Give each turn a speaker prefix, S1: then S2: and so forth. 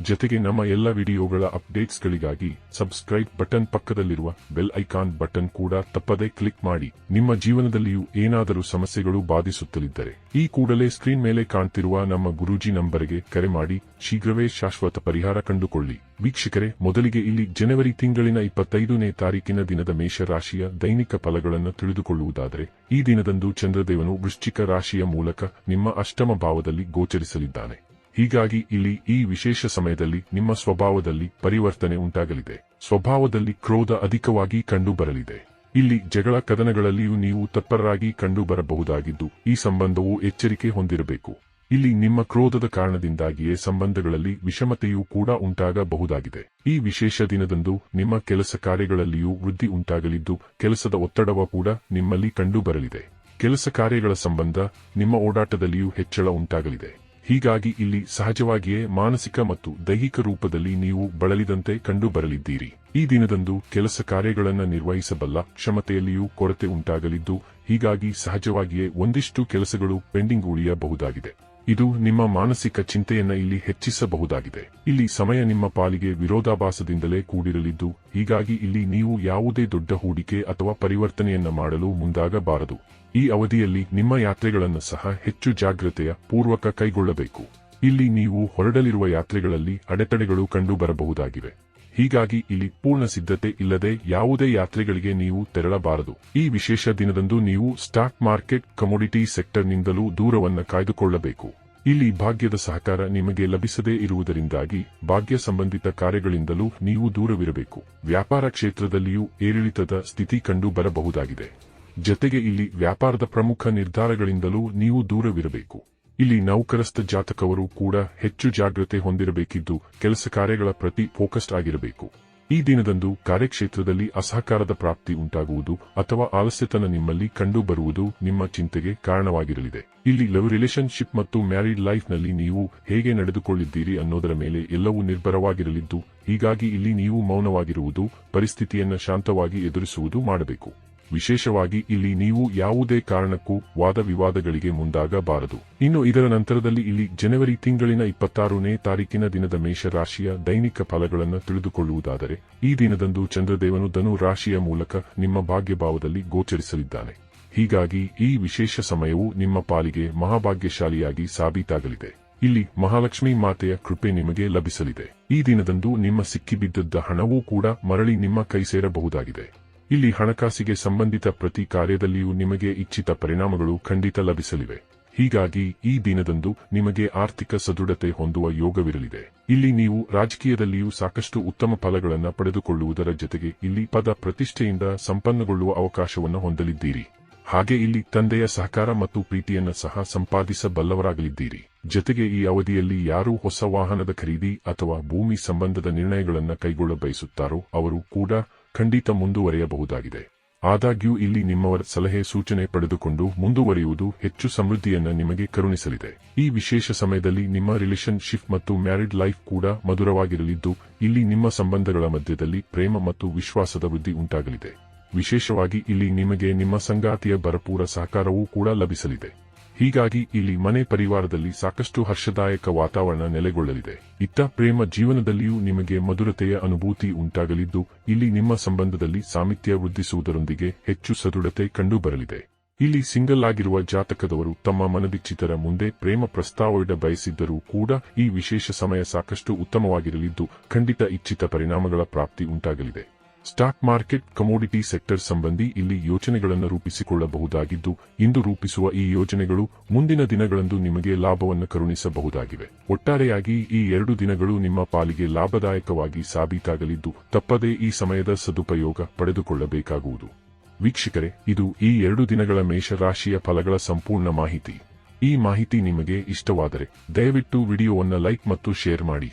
S1: ಜೊತೆಗೆ ನಮ್ಮ ಎಲ್ಲ ವಿಡಿಯೋಗಳ ಅಪ್ಡೇಟ್ಸ್ಗಳಿಗಾಗಿ ಸಬ್ಸ್ಕ್ರೈಬ್ ಬಟನ್ ಪಕ್ಕದಲ್ಲಿರುವ ಬೆಲ್ ಐಕಾನ್ ಬಟನ್ ಕೂಡ ತಪ್ಪದೇ ಕ್ಲಿಕ್ ಮಾಡಿ. ನಿಮ್ಮ ಜೀವನದಲ್ಲಿಯೂ ಏನಾದರೂ ಸಮಸ್ಯೆಗಳು ಬಾಧಿಸುತ್ತಲಿದ್ದರೆ ಈ ಕೂಡಲೇ ಸ್ಕ್ರೀನ್ ಮೇಲೆ ಕಾಣ್ತಿರುವ ನಮ್ಮ ಗುರೂಜಿ ನಂಬರ್ಗೆ ಕರೆ ಮಾಡಿ. ಶೀಘ್ರವೇ ಶಾಶ್ವತ ಪರಿಹಾರ ಕಂಡುಕೊಳ್ಳಿ. ವೀಕ್ಷಕರೇ, ಮೊದಲಿಗೆ ಇಲ್ಲಿ ಜನವರಿ ತಿಂಗಳಿನ ಇಪ್ಪತ್ತೈದನೇ ತಾರೀಕಿನ ದಿನದ ಮೇಷರಾಶಿಯ ದೈನಿಕ ಫಲಗಳನ್ನು ತಿಳಿದುಕೊಳ್ಳುವುದಾದರೆ, ಈ ದಿನದಂದು ಚಂದ್ರದೇವನು ವೃಶ್ಚಿಕ ರಾಶಿಯ ಮೂಲಕ ನಿಮ್ಮ ಅಷ್ಟಮ ಭಾವದಲ್ಲಿ ಗೋಚರಿಸಲಿದ್ದಾನೆ. ಹೀಗಾಗಿ ಇಲ್ಲಿ ಈ ವಿಶೇಷ ಸಮಯದಲ್ಲಿ ನಿಮ್ಮ ಸ್ವಭಾವದಲ್ಲಿ ಪರಿವರ್ತನೆ ಉಂಟಾಗಲಿದೆ. ಸ್ವಭಾವದಲ್ಲಿ ಕ್ರೋಧ ಅಧಿಕವಾಗಿ ಕಂಡುಬರಲಿದೆ. ಇಲ್ಲಿ ಜಗಳ ಕದನಗಳಲ್ಲಿಯೂ ನೀವು ತತ್ಪರರಾಗಿ ಕಂಡುಬರಬಹುದಾಗಿದ್ದು ಈ ಸಂಬಂಧವು ಎಚ್ಚರಿಕೆ ಹೊಂದಿರಬೇಕು. ಇಲ್ಲಿ ನಿಮ್ಮ ಕ್ರೋಧದ ಕಾರಣದಿಂದಾಗಿಯೇ ಸಂಬಂಧಗಳಲ್ಲಿ ವಿಷಮತೆಯೂ ಕೂಡ ಉಂಟಾಗಬಹುದಾಗಿದೆ. ಈ ವಿಶೇಷ ದಿನದಂದು ನಿಮ್ಮ ಕೆಲಸ ಕಾರ್ಯಗಳಲ್ಲಿಯೂ ವೃದ್ಧಿ ಉಂಟಾಗಲಿದ್ದು ಕೆಲಸದ ಒತ್ತಡವ ಕೂಡ ನಿಮ್ಮಲ್ಲಿ ಕಂಡುಬರಲಿದೆ. ಕೆಲಸ ಕಾರ್ಯಗಳ ಸಂಬಂಧ ನಿಮ್ಮ ಓಡಾಟದಲ್ಲಿಯೂ ಹೆಚ್ಚಳ ಉಂಟಾಗಲಿದೆ. ಹೀಗಾಗಿ ಇಲ್ಲಿ ಸಹಜವಾಗಿಯೇ ಮಾನಸಿಕ ಮತ್ತು ದೈಹಿಕ ರೂಪದಲ್ಲಿ ನೀವು ಬಳಲಿದಂತೆ ಕಂಡುಬರಲಿದ್ದೀರಿ. ಈ ದಿನದಂದು ಕೆಲಸ ಕಾರ್ಯಗಳನ್ನು ನಿರ್ವಹಿಸಬಲ್ಲ ಕ್ಷಮತೆಯಲ್ಲಿಯೂ ಕೊರತೆ ಉಂಟಾಗಲಿದ್ದು, ಹೀಗಾಗಿ ಸಹಜವಾಗಿಯೇ ಒಂದಿಷ್ಟು ಕೆಲಸಗಳು ಪೆಂಡಿಂಗ್ ಉಳಿಯಬಹುದಾಗಿದೆ. ಇದು ನಿಮ್ಮ ಮಾನಸಿಕ ಚಿಂತೆಯನ್ನ ಇಲ್ಲಿ ಹೆಚ್ಚಿಸಬಹುದಾಗಿದೆ. ಇಲ್ಲಿ ಸಮಯ ನಿಮ್ಮ ಪಾಲಿಗೆ ವಿರೋಧಾಭಾಸದಿಂದಲೇ ಕೂಡಿರಲಿದ್ದು, ಹೀಗಾಗಿ ಇಲ್ಲಿ ನೀವು ಯಾವುದೇ ದೊಡ್ಡ ಹೂಡಿಕೆ ಅಥವಾ ಪರಿವರ್ತನೆಯನ್ನ ಮಾಡಲು ಮುಂದಾಗಬಾರದು. ಈ ಅವಧಿಯಲ್ಲಿ ನಿಮ್ಮ ಯಾತ್ರೆಗಳನ್ನು ಸಹ ಹೆಚ್ಚು ಜಾಗ್ರತೆಯ ಪೂರ್ವಕ ಕೈಗೊಳ್ಳಬೇಕು. ಇಲ್ಲಿ ನೀವು ಹೊರಡಲಿರುವ ಯಾತ್ರೆಗಳಲ್ಲಿ ಅಡೆತಡೆಗಳು ಕಂಡುಬರಬಹುದಾಗಿವೆ. ಹೀಗಾಗಿ ಇಲ್ಲಿ ಪೂರ್ಣ ಸಿದ್ಧತೆ ಇಲ್ಲದೆ ಯಾವುದೇ ಯಾತ್ರೆಗಳಿಗೆ ನೀವು ತೆರಳಬಾರದು. ಈ ವಿಶೇಷ ದಿನದಂದು ನೀವು ಸ್ಟಾಕ್ ಮಾರ್ಕೆಟ್ ಕಮೋಡಿಟಿ ಸೆಕ್ಟರ್ನಿಂದಲೂ ದೂರವನ್ನು ಕಾಯ್ದುಕೊಳ್ಳಬೇಕು. ಇಲ್ಲಿ ಭಾಗ್ಯದ ಸಹಕಾರ ನಿಮಗೆ ಲಭಿಸದೇ ಇರುವುದರಿಂದಾಗಿ ಭಾಗ್ಯ ಸಂಬಂಧಿತ ಕಾರ್ಯಗಳಿಂದಲೂ ನೀವು ದೂರವಿರಬೇಕು. ವ್ಯಾಪಾರ ಕ್ಷೇತ್ರದಲ್ಲಿಯೂ ಏರಿಳಿತದ ಸ್ಥಿತಿ ಕಂಡು ಬರಬಹುದಾಗಿದೆ ಜತೆಗೆ ಇಲ್ಲಿ ವ್ಯಾಪಾರದ ಪ್ರಮುಖ ನಿರ್ಧಾರಗಳಿಂದಲೂ ನೀವು ದೂರವಿರಬೇಕು. ಇಲ್ಲಿ ನೌಕರಸ್ಥ ಜಾತಕವರು ಕೂಡ ಹೆಚ್ಚು ಜಾಗ್ರತೆ ಹೊಂದಿರಬೇಕಿದ್ದು ಕೆಲಸ ಕಾರ್ಯಗಳ ಪ್ರತಿ ಫೋಕಸ್ಡ್ ಆಗಿರಬೇಕು. ಈ ದಿನದಂದು ಕಾರ್ಯಕ್ಷೇತ್ರದಲ್ಲಿ ಅಸಹಕಾರದ ಪ್ರಾಪ್ತಿ ಉಂಟಾಗುವುದು ಅಥವಾ ಆಲಸ್ಯತನ ನಿಮ್ಮಲ್ಲಿ ಕಂಡುಬರುವುದು ನಿಮ್ಮ ಚಿಂತೆಗೆ ಕಾರಣವಾಗಿರಲಿದೆ. ಇಲ್ಲಿ ಲವ್ ರಿಲೇಷನ್ಶಿಪ್ ಮತ್ತು ಮ್ಯಾರಿಡ್ ಲೈಫ್ನಲ್ಲಿ ನೀವು ಹೇಗೆ ನಡೆದುಕೊಳ್ಳಿದ್ದೀರಿ ಅನ್ನೋದರ ಮೇಲೆ ಎಲ್ಲವೂ ನಿರ್ಭರವಾಗಿರಲಿದ್ದು, ಹೀಗಾಗಿ ಇಲ್ಲಿ ನೀವು ಮೌನವಾಗಿರುವುದು, ಪರಿಸ್ಥಿತಿಯನ್ನು ಶಾಂತವಾಗಿ ಎದುರಿಸುವುದು ಮಾಡಬೇಕು. ವಿಶೇಷವಾಗಿ ಇಲ್ಲಿ ನೀವು ಯಾವುದೇ ಕಾರಣಕ್ಕೂ ವಾದ ವಿವಾದಗಳಿಗೆ ಮುಂದಾಗಬಾರದು. ಇನ್ನು ಇದರ ನಂತರದಲ್ಲಿ ಇಲ್ಲಿ ಜನವರಿ ತಿಂಗಳಿನ ಇಪ್ಪತ್ತಾರನೇ ತಾರೀಕಿನ ದಿನದ ಮೇಷರಾಶಿಯ ದೈನಿಕ ಫಲಗಳನ್ನು ತಿಳಿದುಕೊಳ್ಳುವುದಾದರೆ, ಈ ದಿನದಂದು ಚಂದ್ರದೇವನು ಧನು ರಾಶಿಯ ಮೂಲಕ ನಿಮ್ಮ ಭಾಗ್ಯಭಾವದಲ್ಲಿ ಗೋಚರಿಸಲಿದ್ದಾನೆ. ಹೀಗಾಗಿ ಈ ವಿಶೇಷ ಸಮಯವು ನಿಮ್ಮ ಪಾಲಿಗೆ ಮಹಾಭಾಗ್ಯಶಾಲಿಯಾಗಿ ಸಾಬೀತಾಗಲಿದೆ. ಇಲ್ಲಿ ಮಹಾಲಕ್ಷ್ಮಿ ಮಾತೆಯ ಕೃಪೆ ನಿಮಗೆ ಲಭಿಸಲಿದೆ. ಈ ದಿನದಂದು ನಿಮ್ಮ ಸಿಕ್ಕಿಬಿದ್ದದ್ದ ಹಣವೂ ಕೂಡ ಮರಳಿ ನಿಮ್ಮ ಕೈ ಸೇರಬಹುದಾಗಿದೆ ಇಲ್ಲಿ ಹಣಕಾಸಿಗೆ ಸಂಬಂಧಿತ ಪ್ರತಿ ಕಾರ್ಯದಲ್ಲಿಯೂ ನಿಮಗೆ ಇಚ್ಛಿತ ಪರಿಣಾಮಗಳು ಖಂಡಿತ ಲಭಿಸಲಿವೆ. ಹೀಗಾಗಿ ಈ ದಿನದಂದು ನಿಮಗೆ ಆರ್ಥಿಕ ಸದೃಢತೆ ಹೊಂದುವ ಯೋಗವಿರಲಿದೆ. ಇಲ್ಲಿ ನೀವು ರಾಜಕೀಯದಲ್ಲಿಯೂ ಸಾಕಷ್ಟು ಉತ್ತಮ ಫಲಗಳನ್ನು ಪಡೆದುಕೊಳ್ಳುವುದರ ಜೊತೆಗೆ ಇಲ್ಲಿ ಪದ ಪ್ರತಿಷ್ಠೆಯಿಂದ ಸಂಪನ್ನಗೊಳ್ಳುವ ಅವಕಾಶವನ್ನು ಹೊಂದಲಿದ್ದೀರಿ. ಹಾಗೆ ಇಲ್ಲಿ ತಂದೆಯ ಸಹಕಾರ ಮತ್ತು ಪ್ರೀತಿಯನ್ನು ಸಹ ಸಂಪಾದಿಸಬಲ್ಲವರಾಗಲಿದ್ದೀರಿ. ಜೊತೆಗೆ ಈ ಅವಧಿಯಲ್ಲಿ ಯಾರು ಹೊಸ ವಾಹನದ ಖರೀದಿ ಅಥವಾ ಭೂಮಿ ಸಂಬಂಧದ ನಿರ್ಣಯಗಳನ್ನು ಕೈಗೊಳ್ಳ ಬಯಸುತ್ತಾರೋ ಅವರು ಕೂಡ ಖಂಡಿತ ಮುಂದುವರೆಯಬಹುದಾಗಿದೆ. ಆದಾಗ್ಯೂ ಇಲ್ಲಿ ನಿಮ್ಮವರ ಸಲಹೆ ಸೂಚನೆ ಪಡೆದುಕೊಂಡು ಮುಂದುವರಿಯುವುದು ಹೆಚ್ಚು ಸಮೃದ್ಧಿಯನ್ನ ನಿಮಗೆ ಕರುಣಿಸಲಿದೆ. ಈ ವಿಶೇಷ ಸಮಯದಲ್ಲಿ ನಿಮ್ಮ ರಿಲೇಶನ್ಶಿಪ್ ಮತ್ತು ಮ್ಯಾರಿಡ್ ಲೈಫ್ ಕೂಡ ಮಧುರವಾಗಿರಲಿದ್ದು, ಇಲ್ಲಿ ನಿಮ್ಮ ಸಂಬಂಧಗಳ ಮಧ್ಯದಲ್ಲಿ ಪ್ರೇಮ ಮತ್ತು ವಿಶ್ವಾಸದ ವೃದ್ಧಿ ಉಂಟಾಗಲಿದೆ. ವಿಶೇಷವಾಗಿ ಇಲ್ಲಿ ನಿಮಗೆ ನಿಮ್ಮ ಸಂಗಾತಿಯ ಭರಪೂರ ಸಹಕಾರವೂ ಕೂಡ ಲಭಿಸಲಿದೆ. ಹೀಗಾಗಿ ಇಲ್ಲಿ ಮನೆ ಪರಿವಾರದಲ್ಲಿ ಸಾಕಷ್ಟು ಹರ್ಷದಾಯಕ ವಾತಾವರಣ ನೆಲೆಗೊಳ್ಳಲಿದೆ. ಇತ್ತ ಪ್ರೇಮ ಜೀವನದಲ್ಲಿಯೂ ನಿಮಗೆ ಮಧುರತೆಯ ಅನುಭೂತಿ ಉಂಟಾಗಲಿದ್ದು, ಇಲ್ಲಿ ನಿಮ್ಮ ಸಂಬಂಧದಲ್ಲಿ ಸಾಮಿತ್ಯ ವೃದ್ಧಿಸುವುದರೊಂದಿಗೆ ಹೆಚ್ಚು ಸದೃಢತೆ ಕಂಡುಬರಲಿದೆ. ಇಲ್ಲಿ ಸಿಂಗಲ್ ಆಗಿರುವ ಜಾತಕದವರು ತಮ್ಮ ಮನದಿಚ್ಚಿತರ ಮುಂದೆ ಪ್ರೇಮ ಪ್ರಸ್ತಾವವಿಡ ಬಯಸಿದ್ದರೂ ಕೂಡ ಈ ವಿಶೇಷ ಸಮಯ ಸಾಕಷ್ಟು ಉತ್ತಮವಾಗಿರಲಿದ್ದು, ಖಂಡಿತ ಇಚ್ಛಿತ ಪರಿಣಾಮಗಳ ಪ್ರಾಪ್ತಿ ಉಂಟಾಗಲಿದೆ. ಸ್ಟಾಕ್ ಮಾರ್ಕೆಟ್, ಕಮೋಡಿಟಿ ಸೆಕ್ಟರ್ ಸಂಬಂಧಿ ಇಲ್ಲಿ ಯೋಜನೆಗಳನ್ನು ರೂಪಿಸಿಕೊಳ್ಳಬಹುದಾಗಿದ್ದು, ಇಂದು ರೂಪಿಸುವ ಈ ಯೋಜನೆಗಳು ಮುಂದಿನ ದಿನಗಳಂದು ನಿಮಗೆ ಲಾಭವನ್ನು ಕರುಣಿಸಬಹುದಾಗಿವೆ. ಒಟ್ಟಾರೆಯಾಗಿ ಈ ಎರಡು ದಿನಗಳು ನಿಮ್ಮ ಪಾಲಿಗೆ ಲಾಭದಾಯಕವಾಗಿ ಸಾಬೀತಾಗಲಿದ್ದು, ತಪ್ಪದೇ ಈ ಸಮಯದ ಸದುಪಯೋಗ ಪಡೆದುಕೊಳ್ಳಬೇಕಾಗುವುದು. ವೀಕ್ಷಕರೇ, ಇದು ಈ ಎರಡು ದಿನಗಳ ಮೇಷರಾಶಿಯ ಫಲಗಳ ಸಂಪೂರ್ಣ ಮಾಹಿತಿ. ಈ ಮಾಹಿತಿ ನಿಮಗೆ ಇಷ್ಟವಾದರೆ, ದಯವಿಟ್ಟು ವಿಡಿಯೋವನ್ನು ಲೈಕ್ ಮತ್ತು ಶೇರ್ ಮಾಡಿ.